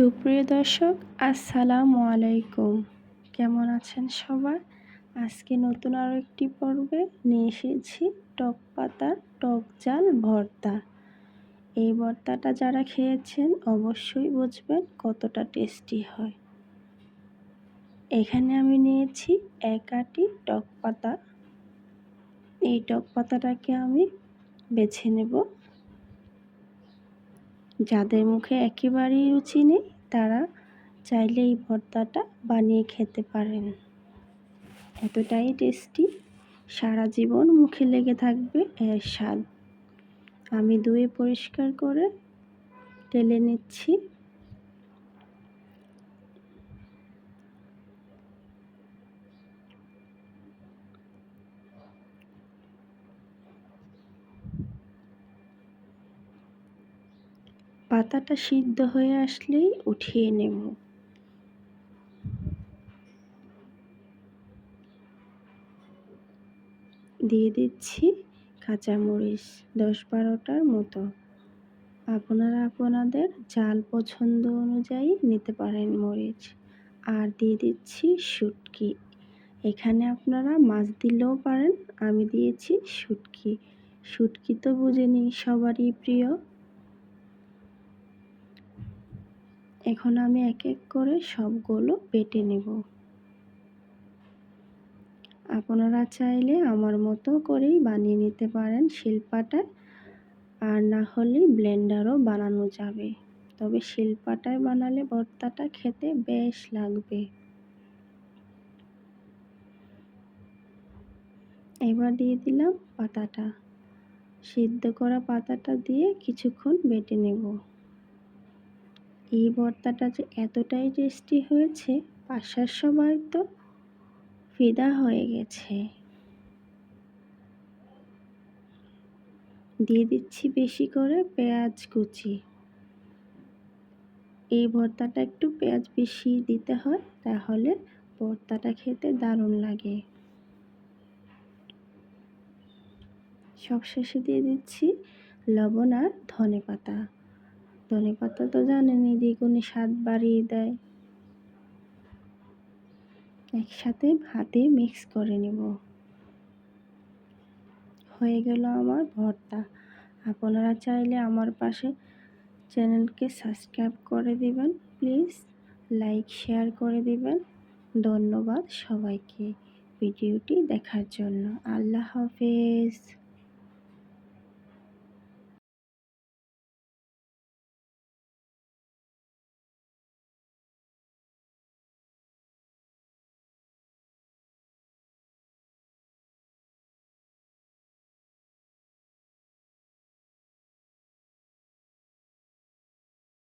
সুপ্রিয় দর্শক, আসসালামু আলাইকুম। কেমন আছেন সবাই? আজকে নতুন আরও একটি পর্বে নিয়ে এসেছি টক পাতার টক জাল, ভর্তা। এই ভর্তাটা যারা খেয়েছেন অবশ্যই বুঝবেন কতটা টেস্টি হয়। এখানে আমি নিয়েছি এক আটি টক পাতা। এই টক পাতাটাকে আমি বেছে নেব। যাদের মুখে একেবারেই রুচি নেই, তারা চাইলে এই ভর্তাটা বানিয়ে খেতে পারেন। এতটাই টেস্টি, সারা জীবন মুখে লেগে থাকবে এর স্বাদ। আমি ধুয়ে পরিষ্কার করে টেলে নিচ্ছি। পাতাটা সিদ্ধ হয়ে আসলেই উঠিয়ে নেব। দিয়ে দিচ্ছি কাঁচামরিচ দশ বারোটার মতো। আপনারা আপনাদের জাল পছন্দ অনুযায়ী নিতে পারেন মরিচ। আর দিয়ে দিচ্ছি শুটকি। এখানে আপনারা মাছ দিলেও পারেন, আমি দিয়েছি শুটকি। শুটকি তো বুঝে নিই সবারই প্রিয়। এখন আমি এক এক করে সবগুলো বেটে নেব। আপনারা চাইলে আমার মতো করেই বানিয়ে নিতে পারেন শিল্পাটায়, আর না হলে ব্লেন্ডারও বানানো যাবে। তবে শিল্পাটায় বানালে ভর্তাটা খেতে বেশ লাগবে। এবার দিয়ে দিলাম পাতাটা। সিদ্ধ করা পাতাটা দিয়ে কিছুক্ষণ বেটে নেব। এই ভর্তাটা যে এতটাই টেস্টি হয়েছে পাশার সবাই তো ফিদা হয়ে গেছে। দিয়ে দিচ্ছি বেশি করে পেঁয়াজ কুচি। এই ভর্তাটা একটু পেঁয়াজ বেশি দিতে হয়, তাহলে ভর্তাটা খেতে দারুণ লাগে। সবশেষে দিয়ে দিচ্ছি লবণ আর ধনে পাতা ধনে পাতা তো জানেনই দ্বিগুণে স্বাদ বাড়িয়ে দেয়। একসাথে ভাতে মিক্স করে নেব। হয়ে গেল আমার ভর্তা। আপনারা চাইলে আমার পাশে চ্যানেলকে সাবস্ক্রাইব করে দিবেন, প্লিজ। লাইক, শেয়ার করে দিবেন। ধন্যবাদ সবাইকে ভিডিওটি দেখার জন্য। আল্লাহ হাফেজ।